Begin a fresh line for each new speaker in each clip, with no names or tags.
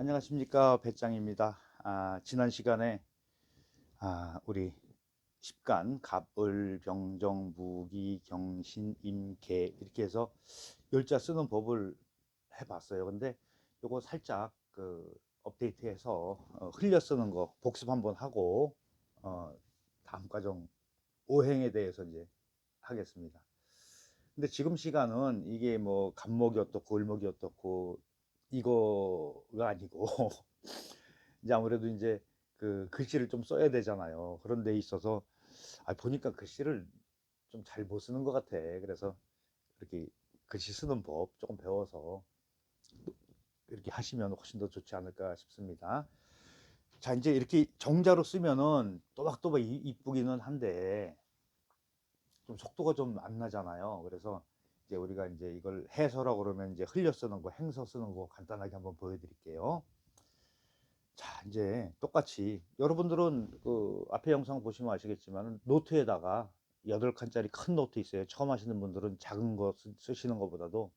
안녕하십니까 배짱입니다. 아, 지난 시간에 아, 우리 십간 갑을 병정 무기 경신 임계 이렇게 해서 열자 쓰는 법을 해봤어요. 근데 요거 살짝 그 업데이트해서 어, 흘려 쓰는 거 복습 한번 하고 어, 다음 과정 오행에 대해서 이제 하겠습니다. 근데 지금 시간은 이게 뭐 간목이 어떻고 을목이 어떻고 이거가 아니고 이제 아무래도 이제 그 글씨를 좀 써야 되잖아요. 그런 데 있어서 아 보니까 글씨를 좀 잘 못 쓰는 것 같아. 그래서 이렇게 글씨 쓰는 법 조금 배워서 이렇게 하시면 훨씬 더 좋지 않을까 싶습니다. 자, 이제 이렇게 정자로 쓰면은 또박또박 이- 이쁘기는 한데 좀 속도가 좀 안 나잖아요. 그래서 이제 우리가 이제 이걸 해서라고 그러면 이제 흘려 쓰는 거, 행서 쓰는 거 간단하게 한번 보여드릴게요. 자, 이제 똑같이 여러분들은 그 앞에 영상 보시면 아시겠지만 노트에다가 8칸짜리 큰 노트 있어요. 처음 하시는 분들은 작은 거 쓰- 쓰시는 것보다도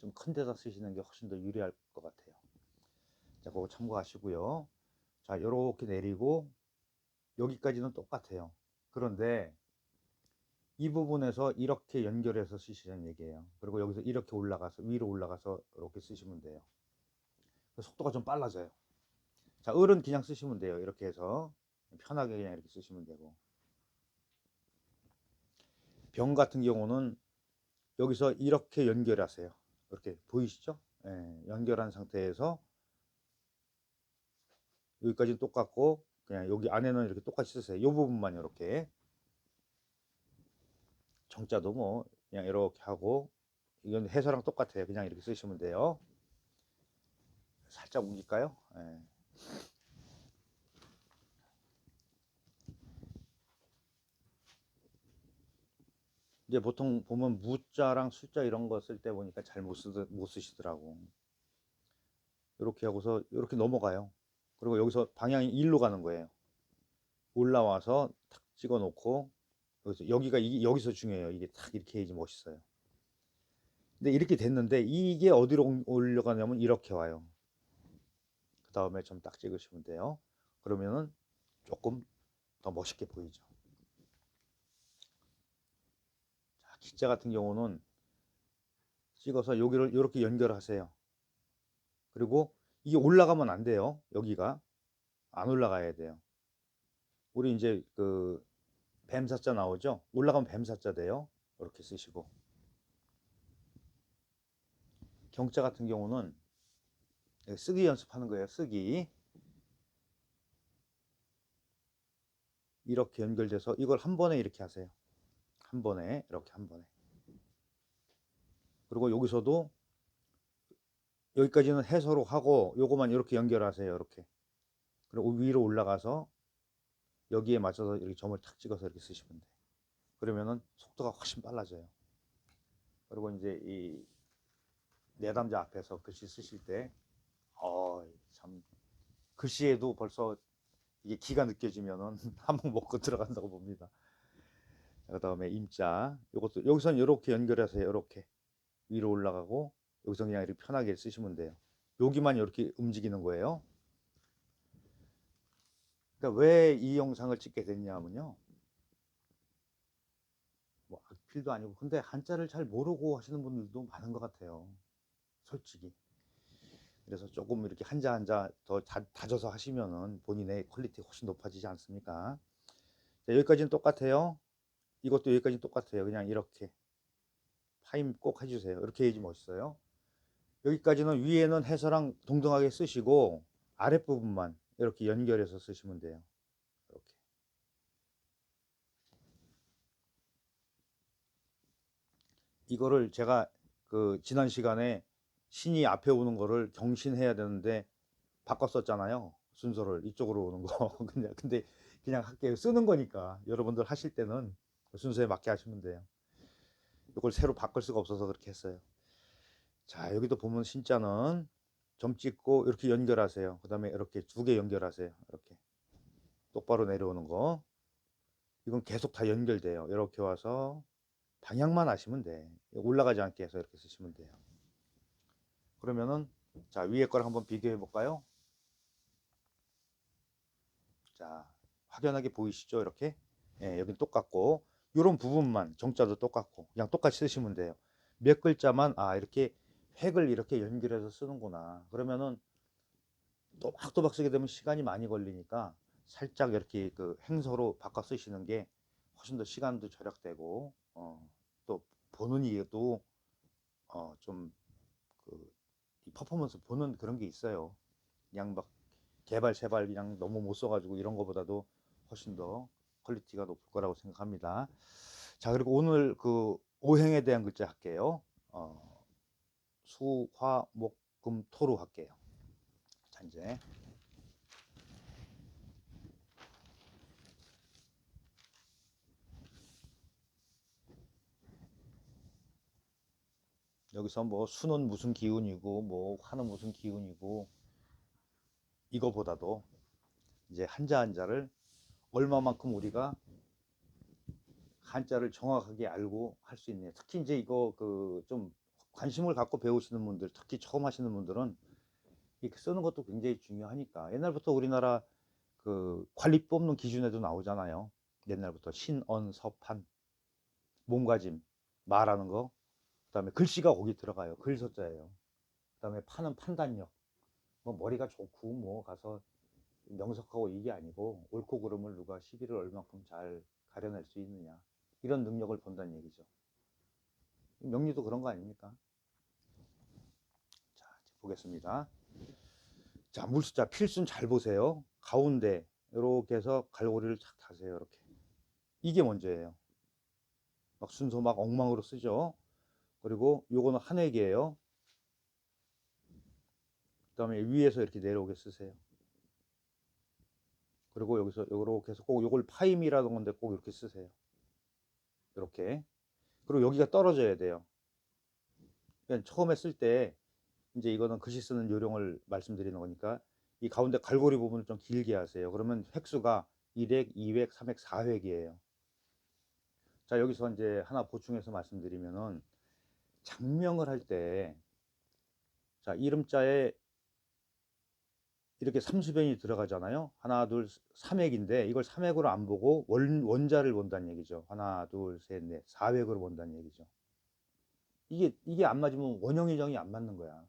좀 큰 데다 쓰시는 게 훨씬 더 유리할 것 같아요. 자, 그거 참고하시고요. 자, 요렇게 내리고 여기까지는 똑같아요. 그런데 이 부분에서 이렇게 연결해서 쓰시는 얘기예요. 그리고 여기서 이렇게 올라가서 위로 올라가서 이렇게 쓰시면 돼요. 속도가 좀 빨라져요. 자, 을은 그냥 쓰시면 돼요. 이렇게 해서 편하게 그냥 이렇게 쓰시면 되고. 병 같은 경우는 여기서 이렇게 연결하세요. 이렇게 보이시죠? 예, 연결한 상태에서 여기까지는 똑같고 그냥 여기 안에는 이렇게 똑같이 쓰세요. 이 부분만 이렇게 정자도 뭐 그냥 이렇게 하고 이건 해서랑 똑같아요. 그냥 이렇게 쓰시면 돼요. 살짝 옮길까요? 예. 이제 보통 보면 무자랑 숫자 이런 거 쓸 때 보니까 잘못못 쓰시더라고. 이렇게 하고서 이렇게 넘어가요. 그리고 여기서 방향이 일로 가는 거예요. 올라와서 탁 찍어 놓고 여기서 여기가 이, 여기서 중요해요. 이게 탁 이렇게 해야지 멋있어요. 근데 이렇게 됐는데 이게 어디로 올- 올려가냐면 이렇게 와요. 그 다음에 좀 딱 찍으시면 돼요. 그러면은 조금 더 멋있게 보이죠. 자, 기자 같은 경우는 찍어서 여기를 이렇게 연결하세요. 그리고 이게 올라가면 안 돼요. 여기가 안 올라가야 돼요. 우리 이제 그 뱀사자 나오죠? 올라가면 뱀사자 돼요. 이렇게 쓰시고 경자 같은 경우는 쓰기 연습하는 거예요. 쓰기 이렇게 연결돼서 이걸 한 번에 이렇게 하세요. 한 번에 이렇게 한 번에 그리고 여기서도 여기까지는 해서로 하고 요거만 이렇게 연결하세요. 이렇게 그리고 위로 올라가서 여기에 맞춰서 이렇게 점을 탁 찍어서 이렇게 쓰시면 돼. 그러면은 속도가 훨씬 빨라져요. 그리고 이제 이 내담자 앞에서 글씨 쓰실 때, 어, 참, 글씨에도 벌써 이게 기가 느껴지면은 한번 먹고 들어간다고 봅니다. 그 다음에 임자, 요것도, 여기서는 이렇게 연결해서 이렇게 위로 올라가고, 여기서 그냥 이렇게 편하게 쓰시면 돼요. 여기만 이렇게 움직이는 거예요. 그러니까 왜 이 영상을 찍게 됐냐면요. 뭐 악필도 아니고 근데 한자를 잘 모르고 하시는 분들도 많은 것 같아요. 솔직히. 그래서 조금 이렇게 한자 한자 더 다, 다져서 하시면은 본인의 퀄리티 훨씬 높아지지 않습니까? 자, 여기까지는 똑같아요. 이것도 여기까지는 똑같아요. 그냥 이렇게 파임 꼭 해주세요. 이렇게 해야지 멋있어요. 여기까지는 위에는 해서랑 동등하게 쓰시고 아랫부분만 이렇게 연결해서 쓰시면 돼요. 이렇게. 이거를 제가 그 지난 시간에 신이 앞에 오는 거를 경신해야 되는데 바꿨었잖아요. 순서를 이쪽으로 오는 거. 그냥 근데 그냥 할게요. 쓰는 거니까 여러분들 하실 때는 그 순서에 맞게 하시면 돼요. 이걸 새로 바꿀 수가 없어서 그렇게 했어요. 자, 여기도 보면 신자는 점 찍고 이렇게 연결하세요. 그 다음에 이렇게 두 개 연결하세요. 이렇게 똑바로 내려오는 거. 이건 계속 다 연결돼요. 이렇게 와서 방향만 아시면 돼. 올라가지 않게 해서 이렇게 쓰시면 돼요. 그러면은 자, 위에 거랑 한번 비교해 볼까요? 자, 확연하게 보이시죠? 이렇게. 예, 여긴 똑같고, 이런 부분만 정자도 똑같고, 그냥 똑같이 쓰시면 돼요. 몇 글자만, 아, 이렇게 획을 이렇게 연결해서 쓰는구나. 그러면은 또박또박 쓰게 되면 시간이 많이 걸리니까 살짝 이렇게 그 행서로 바꿔 쓰시는 게 훨씬 더 시간도 절약되고, 어, 또 보는 이에도 어, 좀 그, 이 퍼포먼스 보는 그런 게 있어요. 그냥 막 개발 세발 그냥 너무 못 써가지고 이런 거보다도 훨씬 더 퀄리티가 높을 거라고 생각합니다. 자 그리고 오늘 그 오행에 대한 글자 할게요. 어, 수, 화, 목, 금, 토로 할게요. 자 이제 여기서 뭐 수는 무슨 기운이고 뭐 화는 무슨 기운이고 이거보다도 이제 한자 한자를 얼마만큼 우리가 한자를 정확하게 알고 할 수 있느냐. 특히 이제 이거 그 좀 관심을 갖고 배우시는 분들, 특히 처음 하시는 분들은 이렇게 쓰는 것도 굉장히 중요하니까. 옛날부터 우리나라 그 관리 뽑는 기준에도 나오잖아요. 옛날부터 신언 서판 몸가짐 말하는 거 그다음에 글씨가 거기 들어가요. 글서자예요. 그다음에 판은 판단력. 뭐 머리가 좋고 뭐 가서 명석하고 이게 아니고 옳고 그름을 누가 시기를 얼만큼 잘 가려낼 수 있느냐 이런 능력을 본다는 얘기죠. 명리도 그런 거 아닙니까? 자 보겠습니다. 자 물숫자 필순 잘 보세요. 가운데 이렇게 해서 갈고리를 착 다세요. 이렇게 이게 먼저예요. 막 순서 막 엉망으로 쓰죠. 그리고 요거는 한 획이에요. 그 다음에 위에서 이렇게 내려오게 쓰세요. 그리고 여기서 이렇게 해서 꼭 요걸 파임이라는 건데 꼭 이렇게 쓰세요. 이렇게. 그리고 여기가 떨어져야 돼요. 그냥 처음에 쓸 때 이제 이거는 글씨 쓰는 요령을 말씀드리는 거니까 이 가운데 갈고리 부분을 좀 길게 하세요. 그러면 획수가 1획, 2획, 3획, 4획이에요. 자, 여기서 이제 하나 보충해서 말씀드리면은 장명을 할 때, 자, 이름자에 이렇게 삼수변이 들어가잖아요. 하나, 둘, 삼획인데 이걸 삼획으로 안 보고 원, 원자를 본다는 얘기죠. 하나, 둘, 셋, 넷, 사획으로 본다는 얘기죠. 이게, 이게 안 맞으면 원형이정이 안 맞는 거야.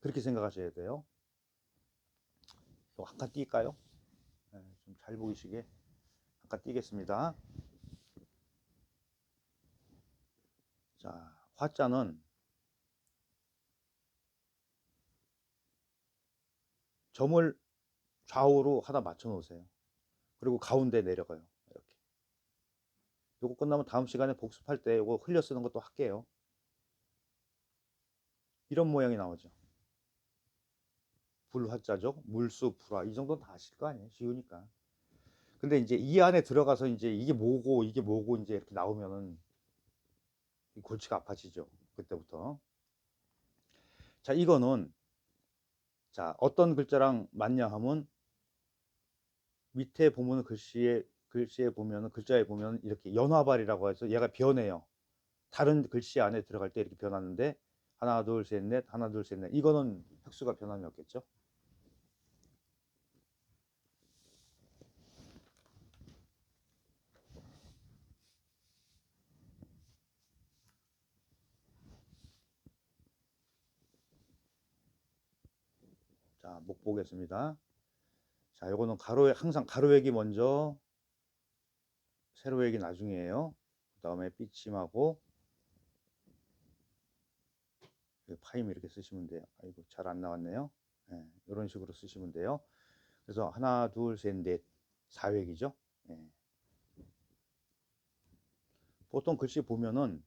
그렇게 생각하셔야 돼요. 한칸 띄까요? 네, 좀잘 보이시게 한 칸 띄겠습니다. 자, 화자는 점을 좌우로 하나 맞춰 놓으세요. 그리고 가운데 내려가요. 이렇게. 요거 끝나면 다음 시간에 복습할 때 요거 흘려 쓰는 것도 할게요. 이런 모양이 나오죠. 불화자죠. 물수 불화. 이 정도는 다 아실 거 아니에요. 쉬우니까. 근데 이제 이 안에 들어가서 이제 이게 뭐고 이게 뭐고 이제 이렇게 나오면은 골치가 아파지죠. 그때부터. 자, 이거는 자, 어떤 글자랑 맞냐 하면 밑에 보면 글씨에 글씨에 보면은 글자에 보면 이렇게 연화발이라고 해서 얘가 변해요. 다른 글씨 안에 들어갈 때 이렇게 변하는데 하나 둘 셋 넷 하나 둘 셋 넷 이거는 획수가 변함이 없겠죠. 자, 목 보겠습니다. 자, 요거는 가로획 항상 가로획이 먼저 세로획이 나중이에요. 그 다음에 삐침하고 파임 이렇게 쓰시면 돼요. 아이고 잘 안 나왔네요. 네, 이런 식으로 쓰시면 돼요. 그래서 하나, 둘, 셋, 넷, 4획이죠. 네. 보통 글씨 보면은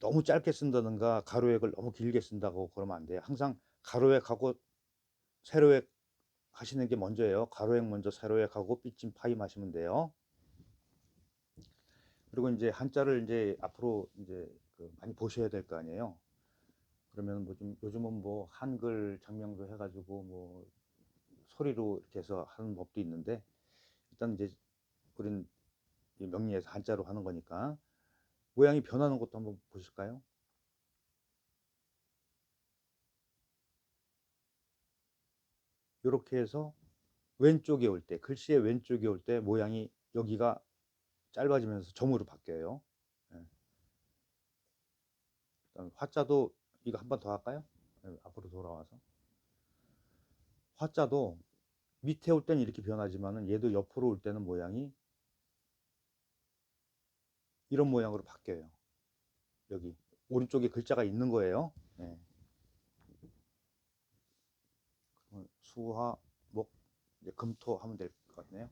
너무 짧게 쓴다든가 가로획을 너무 길게 쓴다고 그러면 안 돼요. 항상 가로획하고 세로획 하시는 게 먼저예요. 가로획 먼저 세로획 하고 삐짐 파임 하시면 돼요. 그리고 이제 한자를 이제 앞으로 이제 그 많이 보셔야 될 거 아니에요. 그러면 뭐 좀 요즘은 뭐 한글 장명도 해가지고 뭐 소리로 이렇게 해서 하는 법도 있는데 일단 이제 우린 명리에서 한자로 하는 거니까 모양이 변하는 것도 한번 보실까요? 이렇게 해서 왼쪽에 올 때, 글씨의 왼쪽에 올 때 모양이 여기가 짧아지면서 점으로 바뀌어요. 예. 화자도 이거 한 번 더 할까요? 예, 앞으로 돌아와서 화자도 밑에 올 때는 이렇게 변하지만은 얘도 옆으로 올 때는 모양이 이런 모양으로 바뀌어요. 여기 오른쪽에 글자가 있는 거예요. 예. 그러면 수화 목 이제 금토 하면 될 것 같네요.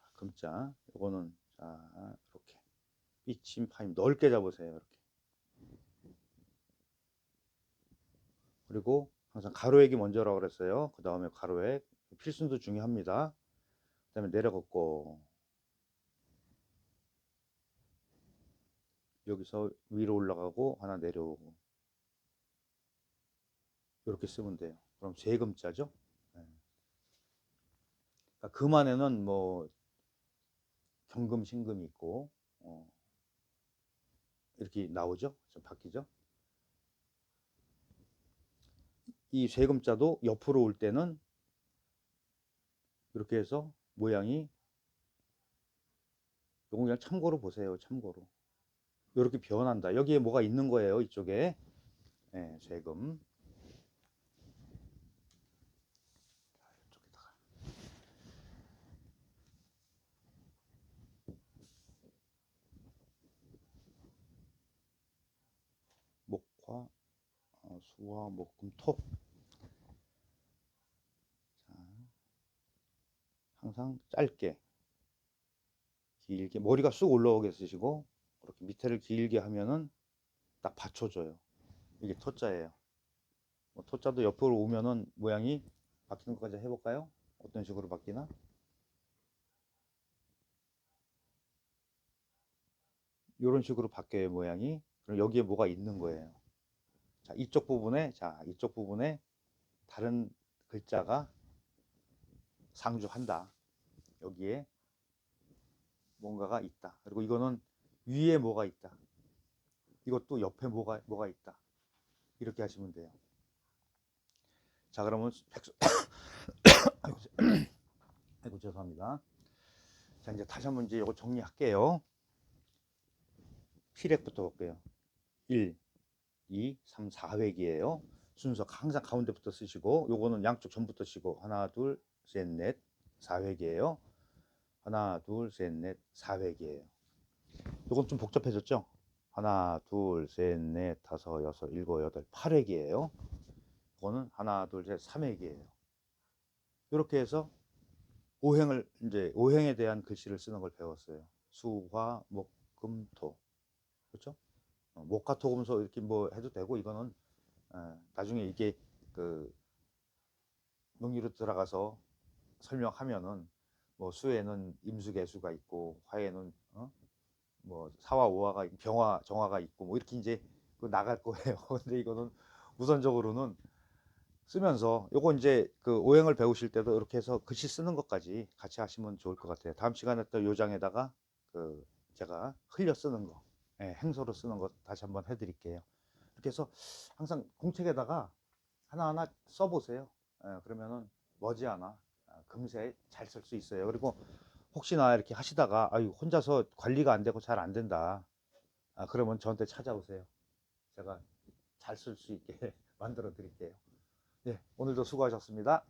자, 금자. 요거는 자 이렇게. 삐침 파임 넓게 잡으세요 이렇게. 그리고 항상 가로액이 먼저라고 그랬어요. 그 다음에 가로액. 필순도 중요합니다. 그 다음에 내려걷고 여기서 위로 올라가고 하나 내려오고. 이렇게 쓰면 돼요. 그럼 세금자죠? 네. 그러니까 금 안에는 뭐 경금 신금이 있고 어, 이렇게 나오죠? 좀 바뀌죠? 이 세금자도 옆으로 올 때는 이렇게 해서 모양이 요거 그냥 참고로 보세요 참고로 이렇게 변한다. 여기에 뭐가 있는 거예요 이쪽에? 네, 세금. 목화 어, 수화 목금 토 자, 항상 짧게 길게 머리가 쑥 올라오게 쓰시고 그렇게 밑에를 길게 하면은 딱 받쳐줘요. 이게 토자예요. 뭐 토자도 옆으로 오면은 모양이 바뀌는 것까지 해볼까요? 어떤 식으로 바뀌나? 이런 식으로 바뀌어요 모양이. 그럼 여기에 뭐가 있는 거예요? 자 이쪽 부분에 자 이쪽 부분에 다른 글자가 상주한다. 여기에 뭔가가 있다. 그리고 이거는 위에 뭐가 있다. 이것도 옆에 뭐가 뭐가 있다. 이렇게 하시면 돼요. 자 그러면 백수 아이고, 죄송합니다. 자 이제 다시 한번 이제 이거 정리할게요. 필액부터 볼게요. 1 2 3 4획이에요. 순서 항상 가운데부터 쓰시고 요거는 양쪽 전부터 쓰시고 하나 둘 셋 넷 4획이에요. 하나 둘 셋 넷 4획이에요 요건 좀 복잡해졌죠? 하나 둘 셋 넷 다섯 여섯 일곱 여덟 8획이에요. 이거는 하나 둘셋 3획이에요. 이렇게 해서 오행을 이제 오행에 대한 글씨를 쓰는 걸 배웠어요. 수화 목 금 토. 그렇죠? 어, 목화 토 금 소 이렇게 뭐 해도 되고 이거는 어, 나중에 이게 그 명리로 들어가서 설명하면은 뭐 수에는 임수개수가 있고 화에는 어? 뭐 사화 오화가 병화 정화가 있고 뭐 이렇게 이제 그 나갈 거예요. 근데 이거는 우선적으로는 쓰면서 요거 이제 그 오행을 배우실 때도 이렇게 해서 글씨 쓰는 것까지 같이 하시면 좋을 것 같아요. 다음 시간에 또 요장에다가 그 제가 흘려 쓰는 거, 예, 행서로 쓰는 거 다시 한번 해드릴게요. 이렇게 해서 항상 공책에다가 하나하나 써보세요. 예, 그러면은 머지않아 아, 금세 잘 쓸 수 있어요. 그리고 혹시나 이렇게 하시다가 아유 혼자서 관리가 안 되고 잘 안 된다. 아, 그러면 저한테 찾아오세요. 제가 잘 쓸 수 있게 만들어 드릴게요. 네, 오늘도 수고하셨습니다.